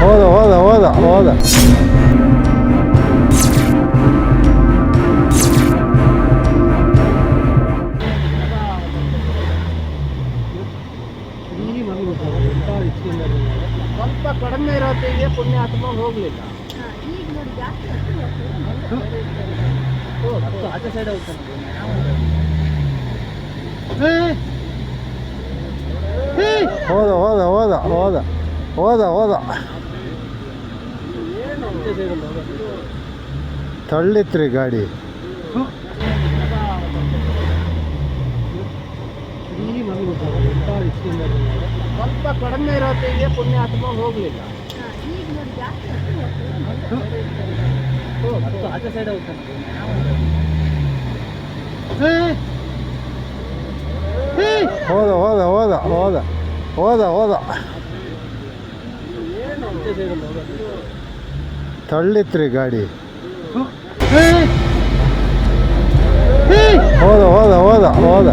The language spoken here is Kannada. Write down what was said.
ಹೋದ ಹೋದ ಹೋದ ಹೋದ ಸ್ವಲ್ಪ ಕಡಿಮೆ ಇರೋತ್ತಿಗೆ ಪುಣ್ಯಾತ್ಮ ಹೋಗ್ಲಿಲ್ಲ. ಆಚೆ ಸೈಡ್ ಹೋಗ್ತಾನೆ ಹೋದ ಹೋದ ಹೋದ ಹೋದ ಹೋದ ಹೋದ. ತಳ್ಳಿತ್ರಿ ಗಾಡಿ. ಸ್ವಲ್ಪ ಕಡಿಮೆ ಇರೋತ್ತಿಗೆ ಪುಣ್ಯಾತ್ಮ ಹೋಗ್ಲಿಲ್ಲ. ಸೈಡ್ ಹೋದ ಹೋದ ಹೋದ ಹೋದ. ಹೋದ ಹೋದ. ತಳ್ಳಿತ್ರಿ ಗಾಡಿ. ಹೋದ ಹೋದ ಹೋದ ಹೋದ.